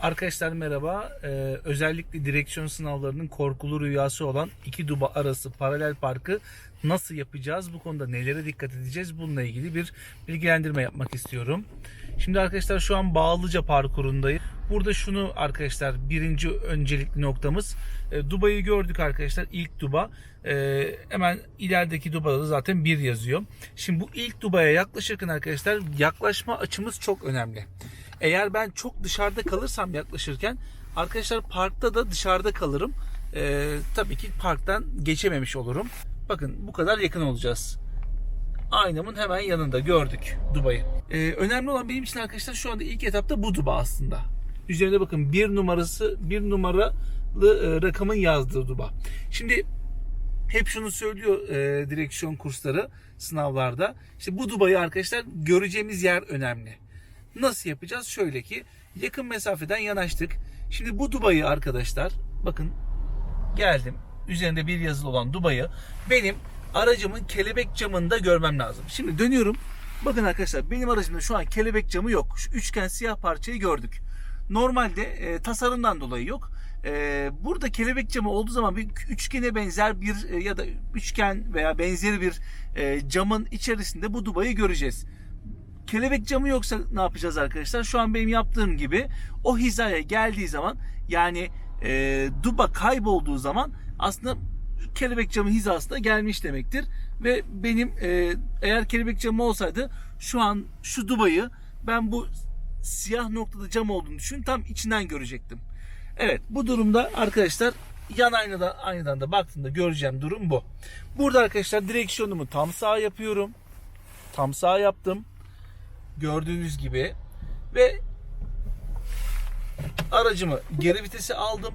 Arkadaşlar merhaba. Ee, özellikle direksiyon sınavlarının korkulu rüyası olan iki duba arası paralel parkı nasıl yapacağız? Bu konuda nelere dikkat edeceğiz? Bununla ilgili bir bilgilendirme yapmak istiyorum. Şimdi arkadaşlar şu an Bağlıca parkurundayım. Burada şunu arkadaşlar birinci öncelikli noktamız. E, Dubai'yi gördük arkadaşlar. ilk Duba. E, hemen ilerideki Duba'da da zaten bir yazıyor. Şimdi bu ilk Duba'ya yaklaşırken arkadaşlar yaklaşma açımız çok önemli. Eğer ben çok dışarıda kalırsam yaklaşırken arkadaşlar parkta da dışarıda kalırım. Ee, tabii ki parktan geçememiş olurum. Bakın bu kadar yakın olacağız. Aynamın hemen yanında gördük Dubai'yi. Ee, önemli olan benim için arkadaşlar şu anda ilk etapta bu Duba aslında. Üzerinde bakın bir numarası bir numaralı e, rakamın yazdığı Duba. Şimdi hep şunu söylüyor e, direksiyon kursları sınavlarda. İşte bu Dubai'yi arkadaşlar göreceğimiz yer önemli. Nasıl yapacağız? Şöyle ki yakın mesafeden yanaştık. Şimdi bu Dubai'yi arkadaşlar bakın geldim. Üzerinde bir yazılı olan Dubai'yi benim aracımın kelebek camında görmem lazım. Şimdi dönüyorum. Bakın arkadaşlar benim aracımda şu an kelebek camı yok. Şu üçgen siyah parçayı gördük. Normalde e, tasarımdan dolayı yok. E, burada kelebek camı olduğu zaman bir üçgene benzer bir e, ya da üçgen veya benzeri bir e, camın içerisinde bu Dubai'yi göreceğiz. Kelebek camı yoksa ne yapacağız arkadaşlar? Şu an benim yaptığım gibi o hizaya geldiği zaman yani e, duba kaybolduğu zaman aslında kelebek camı hizasına gelmiş demektir. Ve benim e, eğer kelebek camı olsaydı şu an şu dubayı ben bu siyah noktada cam olduğunu düşün tam içinden görecektim. Evet bu durumda arkadaşlar yan aynada aynadan da baktığımda göreceğim durum bu. Burada arkadaşlar direksiyonumu tam sağ yapıyorum. Tam sağ yaptım gördüğünüz gibi ve aracımı geri vitese aldım.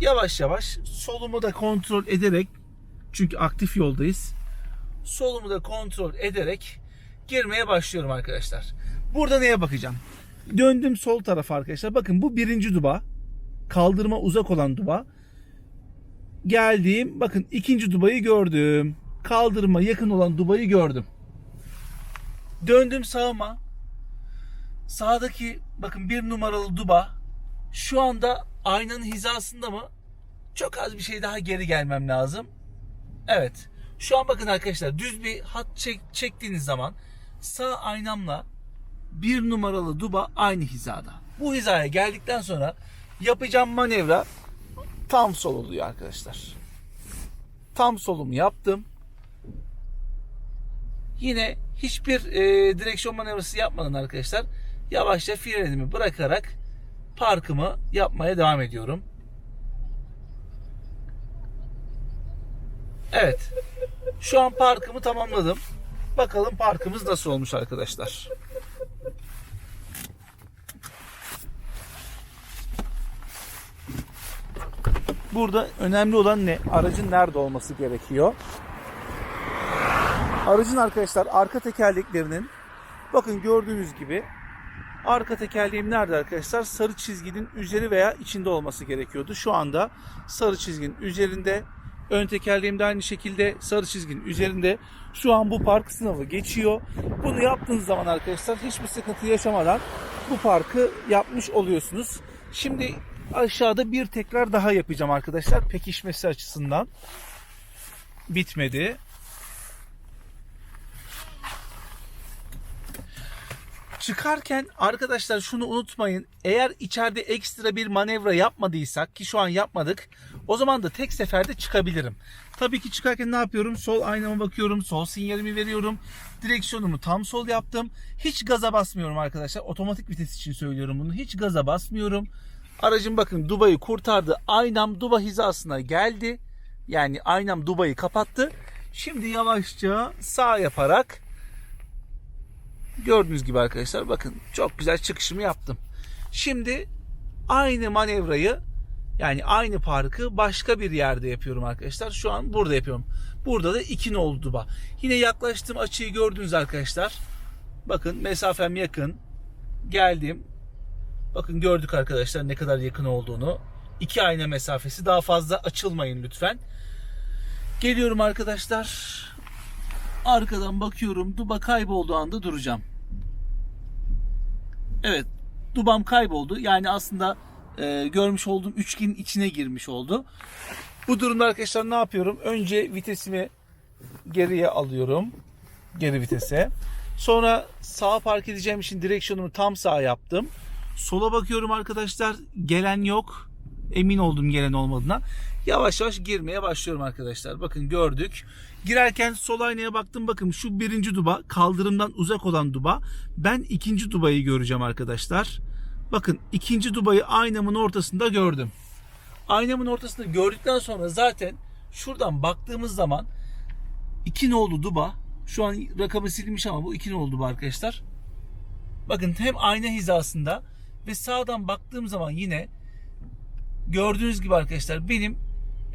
Yavaş yavaş solumu da kontrol ederek çünkü aktif yoldayız. Solumu da kontrol ederek girmeye başlıyorum arkadaşlar. Burada neye bakacağım? Döndüm sol tarafa arkadaşlar. Bakın bu birinci duba. Kaldırıma uzak olan duba. Geldiğim bakın ikinci dubayı gördüm. Kaldırıma yakın olan dubayı gördüm. Döndüm sağıma. Sağdaki bakın bir numaralı duba şu anda aynanın hizasında mı? Çok az bir şey daha geri gelmem lazım. Evet. Şu an bakın arkadaşlar düz bir hat çek, çektiğiniz zaman sağ aynamla bir numaralı duba aynı hizada. Bu hizaya geldikten sonra yapacağım manevra tam sol oluyor arkadaşlar. Tam solumu yaptım. Yine hiçbir e, direksiyon manevrası yapmadan arkadaşlar yavaşça frenimi bırakarak parkımı yapmaya devam ediyorum. Evet. Şu an parkımı tamamladım. Bakalım parkımız nasıl olmuş arkadaşlar. Burada önemli olan ne? Aracın nerede olması gerekiyor? Aracın arkadaşlar arka tekerleklerinin bakın gördüğünüz gibi arka tekerleğim nerede arkadaşlar? Sarı çizginin üzeri veya içinde olması gerekiyordu. Şu anda sarı çizginin üzerinde. Ön tekerleğim de aynı şekilde sarı çizginin üzerinde. Şu an bu park sınavı geçiyor. Bunu yaptığınız zaman arkadaşlar hiçbir sıkıntı yaşamadan bu parkı yapmış oluyorsunuz. Şimdi aşağıda bir tekrar daha yapacağım arkadaşlar pekişmesi açısından. Bitmedi. Çıkarken arkadaşlar şunu unutmayın. Eğer içeride ekstra bir manevra yapmadıysak ki şu an yapmadık. O zaman da tek seferde çıkabilirim. Tabii ki çıkarken ne yapıyorum? Sol aynama bakıyorum. Sol sinyalimi veriyorum. Direksiyonumu tam sol yaptım. Hiç gaza basmıyorum arkadaşlar. Otomatik vites için söylüyorum bunu. Hiç gaza basmıyorum. Aracım bakın Dubai'yi kurtardı. Aynam Dubai hizasına geldi. Yani aynam Dubai'yi kapattı. Şimdi yavaşça sağ yaparak Gördüğünüz gibi arkadaşlar bakın çok güzel çıkışımı yaptım. Şimdi aynı manevrayı yani aynı parkı başka bir yerde yapıyorum arkadaşlar. Şu an burada yapıyorum. Burada da iki nolu duba. Yine yaklaştığım açıyı gördünüz arkadaşlar. Bakın mesafem yakın. Geldim. Bakın gördük arkadaşlar ne kadar yakın olduğunu. İki ayna mesafesi. Daha fazla açılmayın lütfen. Geliyorum arkadaşlar. Arkadan bakıyorum. Duba kaybolduğu anda duracağım. Evet. Dubam kayboldu. Yani aslında e, görmüş olduğum üçgenin içine girmiş oldu. Bu durumda arkadaşlar ne yapıyorum? Önce vitesimi geriye alıyorum. Geri vitese. Sonra sağa park edeceğim için direksiyonumu tam sağa yaptım. Sola bakıyorum arkadaşlar. Gelen yok. Emin oldum gelen olmadığına. Yavaş yavaş girmeye başlıyorum arkadaşlar. Bakın gördük. Girerken sol aynaya baktım. Bakın şu birinci duba kaldırımdan uzak olan duba. Ben ikinci dubayı göreceğim arkadaşlar. Bakın ikinci dubayı aynamın ortasında gördüm. Aynamın ortasında gördükten sonra zaten şuradan baktığımız zaman iki nolu duba şu an rakamı silmiş ama bu iki nolu duba arkadaşlar. Bakın hem ayna hizasında ve sağdan baktığım zaman yine gördüğünüz gibi arkadaşlar benim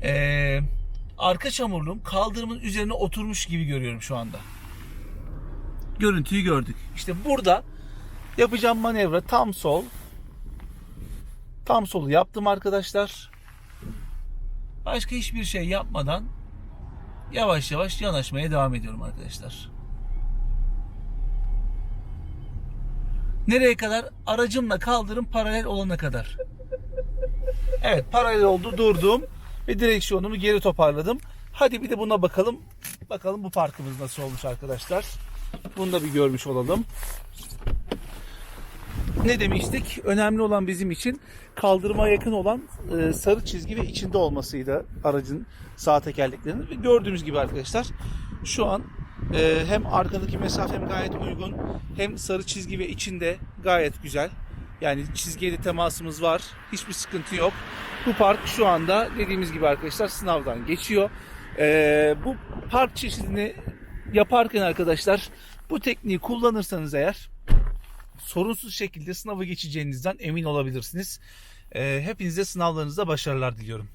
eee, arka çamurluğum kaldırımın üzerine oturmuş gibi görüyorum şu anda. Görüntüyü gördük. İşte burada yapacağım manevra tam sol. Tam solu yaptım arkadaşlar. Başka hiçbir şey yapmadan yavaş yavaş yanaşmaya devam ediyorum arkadaşlar. Nereye kadar? Aracımla kaldırım paralel olana kadar. Evet paralel oldu durdum ve direksiyonumu geri toparladım. Hadi bir de buna bakalım. Bakalım bu parkımız nasıl olmuş arkadaşlar. Bunu da bir görmüş olalım. Ne demiştik? Önemli olan bizim için kaldırıma yakın olan e, sarı çizgi ve içinde olmasıydı aracın sağ tekerleklerinin. Ve gördüğümüz gibi arkadaşlar şu an e, hem arkadaki mesafem gayet uygun hem sarı çizgi ve içinde gayet güzel. Yani çizgiye de temasımız var. Hiçbir sıkıntı yok. Bu park şu anda dediğimiz gibi arkadaşlar sınavdan geçiyor. E, bu park çeşidini yaparken arkadaşlar bu tekniği kullanırsanız eğer sorunsuz şekilde sınavı geçeceğinizden emin olabilirsiniz. Ee, hepinize sınavlarınızda başarılar diliyorum.